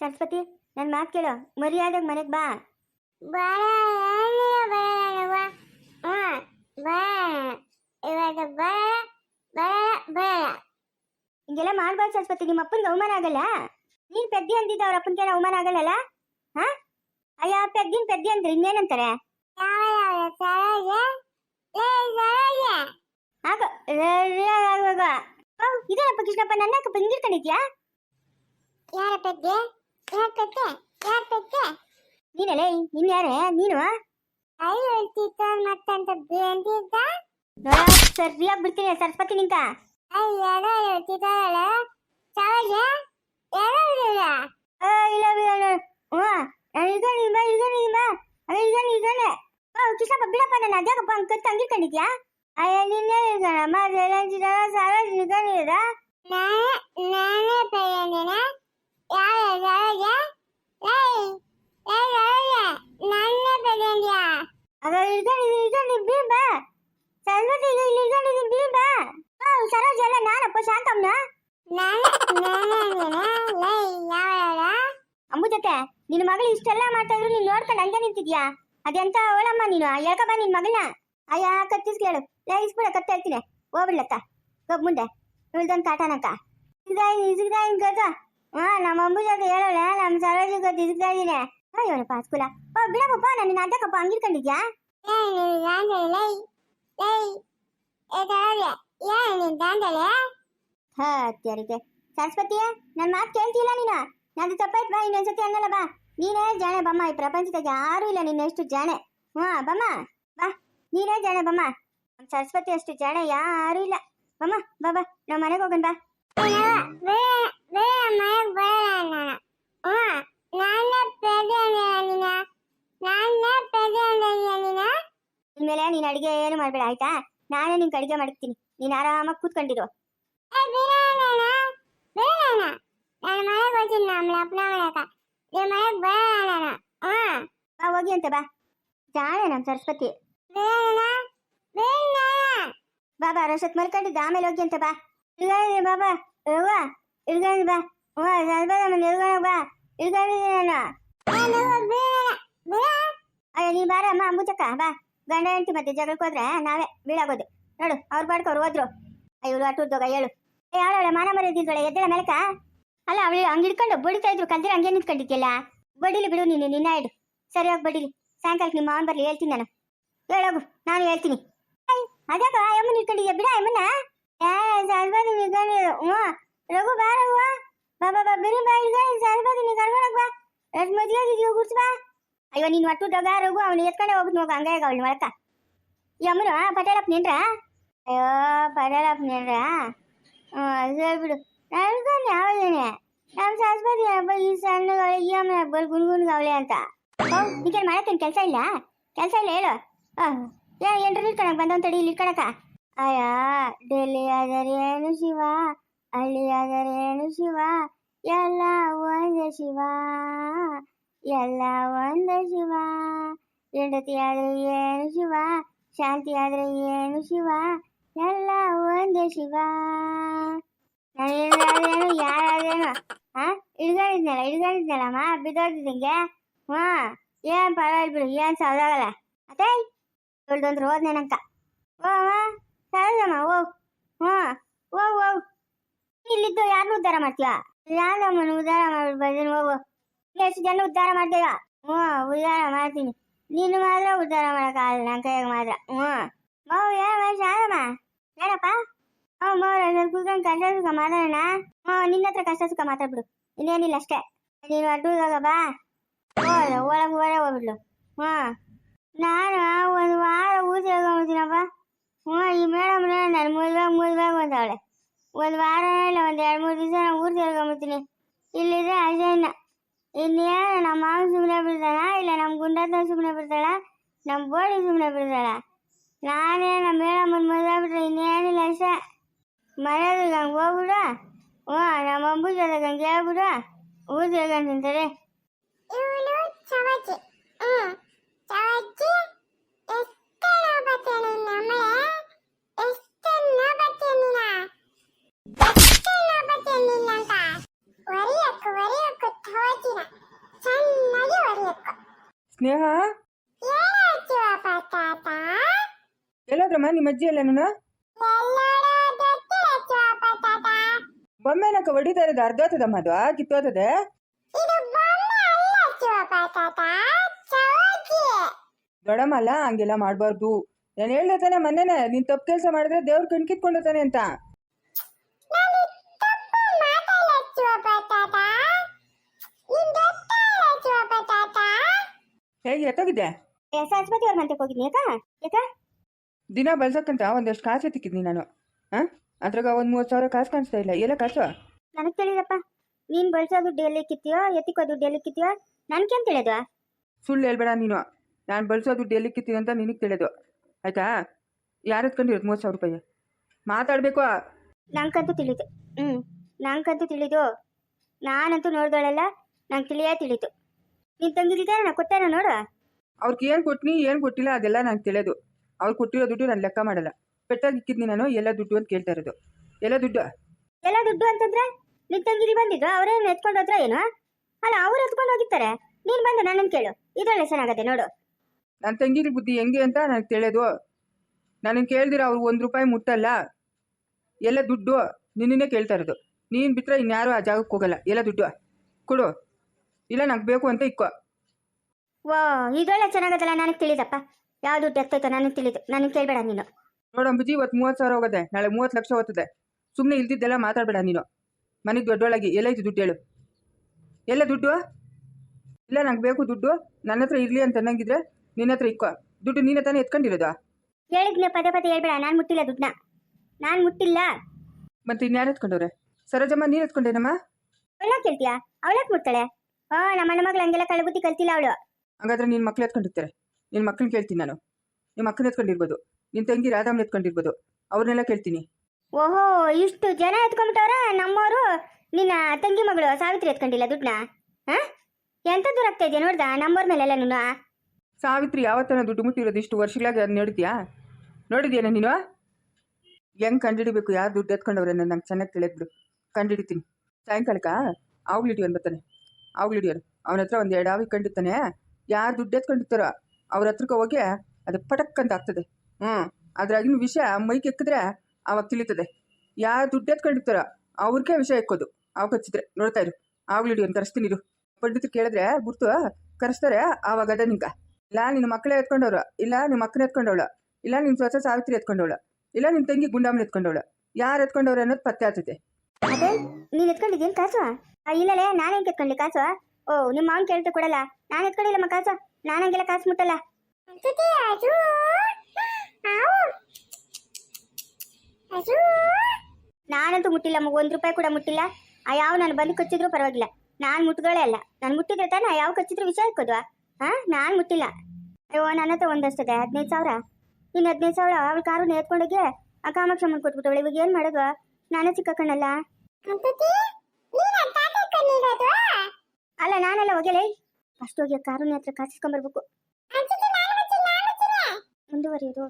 ಸರಸ್ವತಿ ನನ್ನ ಮಾತು ಕೇಳು. ಮರ್ಯಾದಾಗ ಮನೆಗೆ ಬಾ. ಬರ ಬರವ ಹಾಂ ಬರ ಇವಾಗ ಬರ ಬಾ ಬಾ ಹಿಂಗೆಲ್ಲ ಮಾಡ್ಬಾರ್ದು ಸರಸ್ವತಿ ನಿಮ್ಮ ಅಪ್ಪನಿಗೆ ಅವಮಾನ ಆಗಲ್ಲ? ನೀನು ಪೆದ್ದಿ ಅಂದಿದ್ದ ಅವ್ರ ಅಪ್ಪನಿಗೆ ಅವಮಾನ ಆಗಲ್ಲಲ್ಲ? ಹಾ? ಅಯ್ಯ ಪೆದ್ದಿನ ಪೆದ್ದಿ ಅಂದ್ರೆ ಇನ್ನೇನಂತಾರೆ? ಆಗ ಇದೇನಪ್ಪ ಕೃಷ್ಣಪ್ಪ ನನ್ನ ಅಕ್ಕ ಹಿಂಗಿರ್ಕೊಂಡಿದ್ಯಾ ಯಾರ ಪೆದ್ದೆ? ಯಾರ ಪೆದ್ದೆ ಯಾರ ಪೆದ್ದೆ ನೀನಲ್ಲೇ ನೀನ್ ಯಾರೇ ನೀನು ಐ ಹೇಳ್ತಿದ್ದ ಮತ್ತಂತ ಬೇಂದಿದ್ದ ನೋಡ ಸರಿಯಾಗಿ ಬಿಡ್ತೀನಿ ಸರಸ್ವತಿ ನಿಂಕ ಐ ಯಾರೋ ಹೇಳ್ತಿದ್ದಾರಲ್ಲ ಸರೋಜ ಯಾರೋ ಇರಲ್ಲ ಆ, ಇಲ್ಲ ಇಲ್ಲ ಇಲ್ಲ. ಹ್ಞೂ ನಾನು ಇಳ್ಕೊಂಡು ಬಾ ಇಳ್ಕೊಂಡು ಬಾ ಅವ ಇಳ್ಕೊಂಡು ಇಳ್ಕೊಂಡೆ ಓ ಕೃಷ್ಣಪ್ಪ ಬಿಡಪ್ಪ ನಾನು ಅದ್ಯಾಕಪ್ಪ ಹಂಗೆ ಕತ್ತು ಹಂಗಿರ್ಕೊಂಡಿದ್ಯಾ ಅಯ್ಯ ನಿನ್ನೆ ಇಳ್ಕಣಮ್ಮ ಜನ ಸಾಲ ಇಳ್ಕೊಂಡಿರೋದ ನಾನೇ ನಾನೇ ಪೆದ್ದಿನ ಯಾವ ಸರೋಜ ಲೇ ಲೇ ಸರೋಜ ನಾನೇ ಪೆದ್ದಿದ್ಯಾ ಅದ ಇಳ್ಕೊಂಡಿದ್ದೀನಿ ಇಳ್ಕೊಂಡಿದ್ದೀನಿ ಬೀಳ್ ಬಾ ಸರಸ್ವತಿ ಈಗ ಇಲ್ಲಿ ಇಳ್ಕೊಂಡಿದ್ದೀನಿ ಬೀಳ್ ಬಾ ಓ ಸರೋಜ ಅಲ್ಲ ನಾನಪ್ಪ ಶಾಂತಮ್ಮನ ನಾನೇ ನಾನೇ ಲೇ ಯಾವ ಅಂಬು ಜೊತೆ ನಿನ್ನ ಮಗಳು ಇಷ್ಟೆಲ್ಲ ಮಾಡ್ತಾ ಇದ್ರು ನೀನು ನೋಡ್ಕೊಂಡು ಹಂಗೆ ನಿಂತಿದ್ಯಾ ಅದೆಂತ ಅವಳಮ್ಮ ನೀನು ಹೇಳ್ಕ ಬಾ ನಿನ್ ಮಗಳನ್ನ ಅಯ್ಯ ಕತ್ತಿಸ್ಕೇಳು ಲೇ ಇಸ್ಬಿಡ ಕತ್ತ ಹೇಳ್ತೀನಿ ಹೋಗ್ಬಿಡ್ಲತ್ತ ಹೋಗ್ ಮುಂದೆ ಇಳ್ದೊಂದು ಕಾಟನಕ್ಕ ಇಸ್ದಾಯಿ ಇಸ್ದಾಯಿ ಗದ ಹಾ ನಮ್ಮ ಅಂಬು ಜೊತೆ ಹೇಳೋಣ ನಮ್ಮ ಸರೋಜ ಗದ್ದು ಇಸ್ತಾ ಇದೀನಿ ಅಯ್ಯೋ ಪಾಸ್ಕುಲ ಓ ಬಿಡಪ್ಪ ನನ್ನ ಅದಕ್ಕಪ್ಪ ಹಂಗಿರ್ಕೊಂಡಿದ್ಯಾ ಹಾ ಅತ್ಯಾರಿಗೆ ಸರಸ್ವತಿ ನನ್ನ ಮಾತು ಕೇಳ್ತಿಲ್ಲ ನೀನು ನಂದು ತಪ್ಪಾಯ್ತು ಬಾ ಇನ್ನೊಂದ್ಸತಿ ಅನ್ನಲ್ಲ ಬಾ ನೀನೇ ಜಾಣೆ ಬಮ್ಮ ಈ ಪ್ರಪಂಚದಾಗ ಯಾರೂ ಇಲ್ಲ ನಿನ್ನಷ್ಟು ಜಾಣೆ ಹಾ ಬಮ್ಮ ಬಾ ನೀನೇ ಜಾಣೆ ಬಮ್ಮ ನಮ್ ಸರಸ್ವತಿ ಅಷ್ಟು ಜಾಣೆ ಯಾರೂ ಇಲ್ಲ ಬಮ್ಮ ಬಾ ಬಾ ನಾವು ಮನೆಗೆ ಹೋಗೋಣ ಬಾ ಇನ್ಮೇಲೆ ನೀನು ಅಡಿಗೆ ಏನು ಮಾಡಬೇಡ ಆಯ್ತಾ? ನಾನೇ ನಿನ್ ಅಡಿಗೆ ಮಾಡ್ತೀನಿ. ನೀನು ಆರಾಮಾಗಿ ಕೂತ್ಕೊಂಡಿರು. ಹೋಗಿ ಅಂತ ಬಾ. ಜಾಳೆ ನಮ್ಮ ಸರಸ್ವತಿ. ಬಾ ಬಾ ರಸತ್ ಮಲ್ಕೊಂಡಿದ್ದ. ಆಮೇಲೆ ಹೋಗಿ ಅಂತ ಬಾ. ಬಾಬಾ ಇಳ್ಕೊಂಡು ಬಾ. ಹ್ಞೂ ಸ್ವಲ್ಪ ಇಳ್ಕೊಂಡು ಬಾ. ಇಳ್ಕೊಂಡಿದ್ದೀನಿ ನಾನು. ಅಯ್ಯೋ ನೀ ಬಾರ ಅಮ್ಮ ಅಂಬುಚಕ್ಕ ಬಾ. ಗಂಡ ಹೆಂಡತಿ ಮತ್ತೆ ಜಗಳಕ್ಕೆ ಹೋದ್ರೆ ನಾವೇ ಬೀಳಾಗೋದು. ನೋಡು ಅವ್ರ ಪಾಡ್ಕ ಅವ್ರು ಹೋದ್ರು ಇವ್ರು ಅಟ್ಟುದ್ದೋಗ ಹೇಳು. ಏ ಅವಳ ಮಾನ ಮರ್ಯಾದಿದ್ದಳೆ ಎದ್ದಳ ಮೇಲಕ ಅಲ್ಲ ಅವಳು ಹಂಗೆ ಹಿಡ್ಕೊಂಡು ಬಡಿತಾ ಇದ್ರು ಕಲ್ದಿರ ಹಂಗೆ ನಿಂತ್ಕೊಂಡಿದ್ಯಲ್ಲ? ಬಡಿಲಿ ಬಿಡು ನೀನು ನಿನ್ನ ಇಡು ಸರಿಯಾಗಿ ಬಡಿಲಿ. ಸಾಯಂಕಾಲಕ್ಕೆ ನಿಮ್ಮ ಮಾವನ್ ಬರ್ಲಿ ಹೇಳ್ತೀನಿ ನಾನು. ಹೇಳೋಗು ನಾನು ಹೇಳ್ತೀನಿ. ಅದ್ಯಾಕ ಅಮ್ಮನ ಇಟ್ಕೊಂಡಿದ್ಯಾ ಬಿಡ ಅಮ್ಮನ ಏ ನಿಂತ್ಕೊಂಡಿರು ಹ್ಞೂ ರಘು, ಬಾ ರಘು, ಬಾ. ಬಾ ಬಾ ಬಿರು, ಬಾ ಇಳ್ಕೊಂಡು ಸರಸ್ವತಿ ನೀ ಕರ್ಕೊಳಕ್ ಬಾ. ಎಷ್ಟು ಮದುವೆ ಆಗಿದ್ಯೋ ಗುಡ್ಸ್ ಬಾ. ಅಯ್ಯೋ, ನೀನು ಒಟ್ಟು ಡೊಗ ರಘು, ಅವನು ಎತ್ಕೊಂಡೆ ಹೋಗ್ಬಿಟ್ಟು ಹೋಗ ಹಂಗ ಅವಳು ಒಳಕ ಈ ಅಮ್ಮನು ಪಟೇಲಪ್ಪ ನಿನ್ರ ಅಯ್ಯೋ ಪಟೇಲಪ್ಪ ನಿನ್ರ ಹೇಳ್ಬಿಡು. ನನ್ಕೊಂಡು ಯಾವ್ದೇನೆ ನಮ್ಮ ಸರಸ್ವತಿ ಹಬ್ಬ, ಈ ಸಣ್ಣಗಳು ಈ ಅಮ್ಮನ ಹಬ್ಬ ಗುನ್ಗುನ್ಗವಳೆ ಅಂತ. ಹೌ ನಿಂಗೆ ಮಾಡಕ್ಕೇನು ಕೆಲಸ ಇಲ್ಲ? ಕೆಲಸ ಇಲ್ಲ, ಹೇಳು. ಏ ಎಂಟ್ರು ಇಟ್ಕೊಳಕ್ ಬಂದ ತಡಿ, ಇಲ್ಲಿ ಇಟ್ಕೊಳಕ ಅಯ್ಯ ಡೆಲ್ಲಿ ಆದರೇನು ಶಿವ? ಏನು ಶಿವ? ಎಲ್ಲ ಒಂದೇ ಶಿವ. ಎಲ್ಲ ಒಂದೇ ಶಿವ. ಹೆಂಡತಿ ಆದ್ರೆ ಏನು ಶಿವ? ಶಾಂತಿ ಆದ್ರೆ ಏನು ಶಿವ? ಎಲ್ಲ ಒಂದೇ ಶಿವ. ನಾನೇನಾದ್ರೇನು ಯಾರಾದ್ರೇನು? ಹಾ ಹಿಡ್ಕೊಂಡಿದ್ನಲ್ಲ ಹಿಡ್ಕೊಂಡಿದ್ನಲ್ಲಮ್ಮ ಬಿದ್ದೋಗಿದ್ದಂಗೆ ಹಾ ಏನ್ ಪರವಾಗಿಲ್ಲ ಬಿಡು, ಏನ್ ಸೌದಾಗಲ್ಲ ಅದೇ ಇವಳ್ದೊಂದು ರೋದ್ನೇನಂತ ಓ ಅಮ್ಮ ಓ ಹಾ ಓ ಹೋಗ್. ಇಲ್ಲಿದ್ದು ಯಾರನ್ನೂ ಉದ್ಧಾರ ಮಾಡ್ತೀವ ಯಾರಮ್ಮನ ಉದ್ಧಾರ ಮಾಡ್ಬಿಟ್ಟು ಬಂದಿನಿ ಹೋಗು ಎಷ್ಟು ಜನ ಉದ್ಧಾರ ಮಾಡ್ತೀವ ಹ್ಞೂ, ಉದ್ಧಾರ ಮಾಡ್ತೀನಿ. ನೀನು ಮಾತ್ರ ಉದ್ಧಾರ ಮಾಡೋಕ್ಕಾಗಲ್ಲ ನನ್ನ ಕೈಯಾಗ ಮಾತ್ರ. ಹ್ಞೂ. ಮಾವು ಯಾವ ಶಾರಮ್ಮ ಹೇಳಪ್ಪ ಹ್ಞೂ ಮಾವು ಕೂತ್ಕೊಂಡು ಕಷ್ಟ ಸುಖ ಮಾತಾಡೋಣ. ಹ್ಞೂ ನಿನ್ನ ಹತ್ರ ಕಷ್ಟ ಸುಖ ಮಾತಾಡ್ಬಿಡು. ಇನ್ನೇನಿಲ್ಲ ಅಷ್ಟೇ. ನೀನು ಅಡ್ಡೂದಾಗ ಬಾ. ಹೋದ ಒಳಗೆ ಓಡೇ ಹೋಗ್ಬಿಡ್ಲು. ಹ್ಞೂ. ನಾನು ಒಂದು ವಾರ ಊಟ ಹೇಳ್ಕೊಂಬಿಡ್ತೀನಪ್ಪ ಹ್ಞೂ ಈ ಮೇಡಮ್ ನಾನು ಮದುವೆ ಮದುವೆ ಅಂದವಳೆ ಒಂದು ವಾರ ಇಲ್ಲ ಒಂದು ಎರಡು ಮೂರು ದಿವಸ ನಾನು ಊರು ಸೇರ್ಕೊಂಬಿಡ್ತೀನಿ ಇಲ್ಲಿದ್ರೆ ಅಷ್ಟೇ ಇನ್ನ ಇನ್ನೇನು ನಮ್ಮ ಮಾವ ಸುಮ್ಮನೆ ಬಿಡ್ತಾಳ ಇಲ್ಲ ನಮ್ಮ ಗುಂಡತ್ತ ಸುಮ್ಮನೆ ಬಿಡ್ತಾಳ ನಮ್ಮ ಬೋಡಿ ಸುಮ್ಮನೆ ಬಿಡ್ತಾಳ ನಾನೇ ನಮ್ಮ ಮೇಡಮ್ಮನ ಮದುವೆ ಬಿಟ್ರೆ ಇನ್ನೇನಿಲ್ಲ ಅಷ್ಟೇ ಮನೆಯವ್ರಿಗೆ ಹಂಗೆ ಹೋಗ್ಬಿಡು ಹ್ಞೂ ನಮ್ಮ ಅಂಬು ಜೊತೆಗೆ ಹಂಗೆ ಹೇಳ್ಬಿಡು ಊರು ಸೇರ್ಕೊಂಡು ತಿಂತಾರೆ ಇವನು ಚವಚಿ ಹ್ಮ್ ಚವಚಿ ಎಷ್ಟು ನೋಬತ್ತೇನೆ ನಿಮ್ಮ ಅಜ್ಜಿ ಎಲ್ಲ ನಾನು? ಎಲ್ಲೋಡೋದಕ್ಕೆ ತಾತ ಬೊಮ್ಮೆನಕ ಹೊಡಿತಾ ಇರೋದು ಅರ್ಧೋತದಮ್ಮ ಅದು? ಕಿತ್ತೋತದೆ ಬೊಮ್ಮೆ ಅಲ್ಲ, ಹಂಗೆಲ್ಲ ಮಾಡಬಾರ್ದು. ನಾನು ಹೇಳ್ದೆ ತಾನೆ ಮೊನ್ನೆನೆ, ನೀನು ತಪ್ಪು ಕೆಲಸ ಮಾಡಿದ್ರೆ ದೇವ್ರ ಕಣ್ಕಿತ್ಕೊಂಡು ತಾನೆ ಅಂತ. ಹೇಗೆ ಎತ್ತೋಗಿದ್ದೆ ಸರಸ್ವತಿ ಅವ್ರ ಮನೆಗೆ ಹೋಗಿದ್ನಿ ಯಾಕ ಯಾಕ ದಿನ ಬಳ್ಸಕ್ಕಂತ ಒಂದಷ್ಟು ಕಾಸು ಎತ್ತಿಕ್ಕಿದ್ನಿ ನಾನು. ಹಾಂ ಅದ್ರಾಗ ಒಂದು ಮೂವತ್ತು ಸಾವಿರ ಕಾಸು ಕಾಣಿಸ್ತಾ ಇಲ್ಲ. ಎಲ್ಲ ಕಾಸು? ನನಗೆ ತಿಳಿದಪ್ಪ ನೀನು ಬಳಸೋ ದುಡ್ಡು ಎಲ್ಲಿ ಕಿತ್ತೀಯೋ ಎತ್ತಿಕೋ ದುಡ್ಡು ಎಲ್ಲಿ ಕಿತ್ತೀಯೋ ನನ್ಗೇನು ತಿಳಿದು? ಸುಳ್ಳು ಹೇಳ್ಬೇಡ ನೀನು. ನಾನು ಬಳಸೋ ದುಡ್ಡು ಎಲ್ಲಿ ಕಿತ್ತೀನಿ ಅಂತ ನಿನಗೆ ತಿಳಿದು. ಆಯ್ತಾ? ಯಾರು ಎತ್ಕೊಂಡಿರೋದು ಮೂವತ್ತು ಸಾವಿರ ರೂಪಾಯಿ? ಮಾತಾಡಬೇಕು. ನಂಗಂತೂ ತಿಳಿದು. ಹ್ಞೂ ನಂಗಂತೂ ತಿಳಿದು. ನಾನಂತೂ ನೋಡ್ದೋಳಲ್ಲ ನಂಗೆ ತಿಳಿಯೇ ತಿಳಿತು ನೀನು ತಂಗಿದ್ದಿದ್ದಾನೆ ನಾ ಕೊಟ್ಟೇನ ನೋಡು. ಅವ್ರಿಗೆ ಏನು ಕೊಟ್ನಿ ಏನು ಕೊಟ್ಟಿಲ್ಲ ಅದೆಲ್ಲ ನಂಗೆ ತಿಳಿಯೋದು ಅವ್ರು ಕೊಟ್ಟಿರೋ ದುಡ್ಡು ನಾನು ಲೆಕ್ಕ ಮಾಡಲ್ಲ. ಪೆಟ್ಟಾಗಿ ಇಕ್ಕಿದ್ನಿ ನಾನು ಎಲ್ಲ ದುಡ್ಡು ಅಂತ ಕೇಳ್ತಾ ಇರೋದು. ಎಲ್ಲ ದುಡ್ಡು? ಎಲ್ಲ ದುಡ್ಡು ಅಂತಂದ್ರೆ ನಿನ್ ತಂಗಿರಿ ಬಂದಿದ್ರು ಅವರೇನು ಎತ್ಕೊಂಡು ಹೋದ್ರ ಏನು? ಅಲ್ಲ ಅವ್ರು ಎತ್ಕೊಂಡು ಹೋಗಿರ್ತಾರೆ. ನೀನು ಬಂದು ನನ್ನನ್ನು ಕೇಳು. ಇದ್ರಲ್ಲಿ ಚೆನ್ನಾಗತ್ತೆ ನೋಡು. ನನ್ನ ತಂಗಿರಿ ಬುದ್ಧಿ ಹೆಂಗೆ ಅಂತ ನನಗೆ ತಿಳಿಯೋದು ನನಗೆ ಕೇಳ್ದಿರ ಅವ್ರು ಒಂದು ರೂಪಾಯಿ ಮುಟ್ಟಲ್ಲ. ಎಲ್ಲ ದುಡ್ಡು ನಿನ್ನೇ ಕೇಳ್ತಾ ಇರೋದು. ನೀನು ಬಿಟ್ರೆ ಇನ್ಯಾರು ಆ ಜಾಗಕ್ಕೆ ಹೋಗಲ್ಲ. ಎಲ್ಲ ದುಡ್ಡು. ಕೊಡು. ಇಲ್ಲ ನಂಗೆ ಬೇಕು ಅಂತ ಇಕ್ಕೋ. ಓ ಇದೊಳ್ಳೆ ಚೆನ್ನಾಗತ್ತಲ್ಲ ನನಗೆ ತಿಳಿದಪ್ಪ. ಯಾವ ದುಡ್ಡು ಎತ್ತೈತೋ ನನಗೆ ತಿಳಿದು ನನಗೆ ಕೇಳಬೇಡ ನೀನು. ನೋಡಂಬುಜಿ ಇವತ್ತು ಮೂವತ್ತು ಸಾವಿರ ಹೋಗೋದೆ ನಾಳೆ ಮೂವತ್ತು ಲಕ್ಷ ಹೋಗ್ತದೆ ಸುಮ್ಮನೆ ಇಲ್ದಿದ್ದೆಲ್ಲ ಮಾತಾಡಬೇಡ ನೀನು. ಮನೆಗೆ ದೊಡ್ಡೊಳಗೆ ಎಲ್ಲೈತು ದುಡ್ಡು ಹೇಳು. ಎಲ್ಲ ದುಡ್ಡು? ಇಲ್ಲ ನಂಗೆ ಬೇಕು ದುಡ್ಡು. ನನ್ನ ಹತ್ರ ಇರಲಿ ಅಂತ ಅನ್ನಂಗಿದ್ರೆ ನಿನ್ನ ಹತ್ರ ಇಕ್ಕೋ. ದುಡ್ಡು ನೀನೇ ತಾನೇ ಎತ್ಕೊಂಡಿರೋದು? ಹೇಳಿದ್ನೆ ಪದೇ ಪದೇ ಹೇಳ್ಬೇಡ ನಾನು ಮುಟ್ಟಿಲ್ಲ ದುಡ್ಡನ್ನ. ನಾನು ಮುಟ್ಟಿಲ್ಲ. ಮತ್ತೆ ಇನ್ಯಾರು ಎತ್ಕೊಂಡವ್ರೆ? ಸರೋಜಮ್ಮ ನೀನು ಎತ್ಕೊಂಡೇನಮ್ಮ? ಅವಳ ಕೇಳ್ತೀಯಾ? ಅವಳಕ್ಕೆ ಮುಟ್ತಾಳೆ? ಆ ನಮ್ಮ ಅಣ್ಣ ಮಗಳು ಹಂಗೆಲ್ಲ ಕಳಬುದ್ದಿ ಕಲ್ತಿಲ್ಲ ಅವಳು. ಹಾಗಾದ್ರೆ ನಿನ್ನ ಮಕ್ಳು ಎತ್ಕೊಂಡಿರ್ತಾರೆ. ನಿನ್ನ ಮಕ್ಕಳನ್ನ ಕೇಳ್ತೀನಿ ನಾನು. ನಿಮ್ಮ ಮಕ್ಕಳನ್ನ ಎತ್ಕೊಂಡಿರ್ಬೋದು. ನಿನ್ನ ತಂಗಿ ರಾಧಾಮ್ನ ಎತ್ಕೊಂಡಿರ್ಬೋದು. ಅವ್ರನ್ನೆಲ್ಲ ಕೇಳ್ತೀನಿ. ಓಹೋ ಇಷ್ಟು ಜನ ಎತ್ಕೊಂಡ್ಬಿಟ್ಟವ್ರ ನಮ್ಮವರು. ನಿನ್ನ ತಂಗಿ ಮಗಳು ಸಾವಿತ್ರಿ ಎತ್ಕೊಂಡಿಲ್ಲ ದುಡ್ಡನ್ನ? ಹಾಂ? ಎಂತ ದೂರ ಆಗ್ತಾ ಇದೆಯಾ ನೋಡ್ದ? ನಮ್ಮವ್ರ ಮೇಲೆಲ್ಲ ನೀನು ಸಾವಿತ್ರಿ ಯಾವತ್ತನ ದುಡ್ಡು ಮುಟ್ಟಿರೋದು ಇಷ್ಟು ವರ್ಷಗಳಾಗಿ ಅದು ನೋಡಿದ್ಯಾ? ನೋಡಿದ್ಯಾನ ನೀನು? ಹೆಂಗೆ ಕಂಡಿಡಿಬೇಕು ಯಾರು ದುಡ್ಡು ಎತ್ಕೊಂಡವ್ರೆ ನಾನು ನಂಗೆ ಚೆನ್ನಾಗಿ ತಿಳಿದ್ಬಿಡು. ಬಿಡು ಕಂಡುಹಿಡಿತೀನಿ. ಸಾಯಂಕಾಲಕ್ಕ? ಹಿಡಿಯೋನು ಬರ್ತಾನೆ ಅವಾಗ್ಲಿಡಿಯೋರು ಹಿಡಿಯೋನು ಅವನ ಹತ್ರ ಒಂದು ಎರಡು ಆವಿ ಕಂಡಿರ್ತಾನೆ. ಯಾರು ದುಡ್ಡು ಎತ್ಕೊಂಡಿರ್ತಾರೋ? ಅವ್ರ ಹತ್ರಕ್ಕೆ ಹೋಗಿ ಅದು ಪಟಕ್ ಅಂತ ಆಗ್ತದೆ. ಹ್ಞೂ. ಅದ್ರಾಗಿನ ವಿಷಯ ಮೈಗೆ ಎಕ್ಕಿದ್ರೆ ಅವಾಗ ತಿಳಿತದೆ. ಯಾರು ದುಡ್ಡು ಎತ್ಕೊಂಡಿರ್ತಾರೋ ಅವ್ರಿಗೆ ವಿಷಯ ಎಕ್ಕೋದು. ಅವಾಗ ಹಚ್ಚಿದ್ರೆ, ನೋಡ್ತಾ ಇರು. ಆಗ್ಲಿಡಿ ಒಂದು ಕರೆಸ್ತೀನಿ ಇರು. ಪಂಡಿತರು ಕೇಳಿದ್ರೆ, ಗುರ್ತು, ಕರೆಸ್ತಾರೆ, ಆವಾಗ ಅದ ನಿಂಗೆ. ಇಲ್ಲ, ನಿನ್ನ ಮಕ್ಕಳೇ ಎತ್ಕೊಂಡವ್ರು ಇಲ್ಲ ನಿಮ್ಮ ಮಕ್ಕನೇ ಎತ್ಕೊಂಡವಳು. ಇಲ್ಲ, ನಿನ್ನ ಸ್ವಚ್ಛ ಸಾವಿತ್ರಿ ಎತ್ಕೊಂಡವಳು. ಇಲ್ಲ, ನಿನ್ನ ತಂಗಿ ಗುಂಡಾಮನ ಎತ್ಕೊಂಡವಳು. ಯಾರು ಎತ್ಕೊಂಡವ್ರು ಅನ್ನೋದು ಪತ್ತೆ ಆಗ್ತದೆ. ಅದೇ, ನೀನು ಎತ್ಕೊಂಡಿದ್ದೀನಿ ಕಾಸು? ಇಲ್ಲಲೇ, ನಾನು ಹೆಂಗೆ ಎತ್ಕೊಂಡ್ಲಿ ಕಾಸು? ಓ, ನಿಮ್ಮ ಮಾವನ್ ಕೇಳ್ತಾ ಕೊಡಲ್ಲ. ನಾನು ಎತ್ಕೊಂಡಿಲ್ಲಮ್ಮ ಕಾಸು. ನಾನು ಹಂಗೆಲ್ಲ ಕಾಸು ಮುಟ್ಟಲ್ಲ. ನಾನಂತೂ ಮುಟ್ಟಿಲ್ಲ ಮಗು ಒಂದು ರೂಪಾಯಿ ಕೂಡ ಮುಟ್ಟಿಲ್ಲ. ಆ ಯಾವ ನಾನು ಬಂದು ಕಚ್ಚಿದ್ರು ಪರವಾಗಿಲ್ಲ. ನಾನು ಮುಟ್ಟುಗಳೇ ಅಲ್ಲ. ನಾನು ಮುಟ್ಟಿದ್ರೆ ತಾನೆ ಯಾವ ಕಚ್ಚಿದ್ರು ವಿಷಯ ಇಕ್ಕೋದ್ವಾ ಹಾ ನಾನು ಮುಟ್ಟಿಲ್ಲ. ಅಯ್ಯೋ ನನ್ನ ಹತ್ರ ಒಂದಷ್ಟದೆ ಹದಿನೈದು ಸಾವಿರ. ಇನ್ನು ಹದಿನೈದು ಸಾವಿರ ಅವಳ ಕಾರು ನೇತ್ಕೊಂಡೋಗಿ ಆ ಕಾಮಾಕ್ಷಮ್ಮನ ಕೊಟ್ಬಿಟ್ಟವಳು ಇವಾಗ ಏನು ಮಾಡೋದು? ನಾನೇ ಚಿಕ್ಕ ಕಣ್ಣಲ್ಲ. ಅಲ್ಲ ನಾನೆಲ್ಲ ಹೋಗಲೇ ಫಸ್ಟ್ ಹೋಗಿ ಆ ಕಾರುನ ಹತ್ರ ಕಾಸಿಸ್ಕೊಂಡ್ಬರ್ಬೇಕು ಮುಂದುವರಿಯೋದು.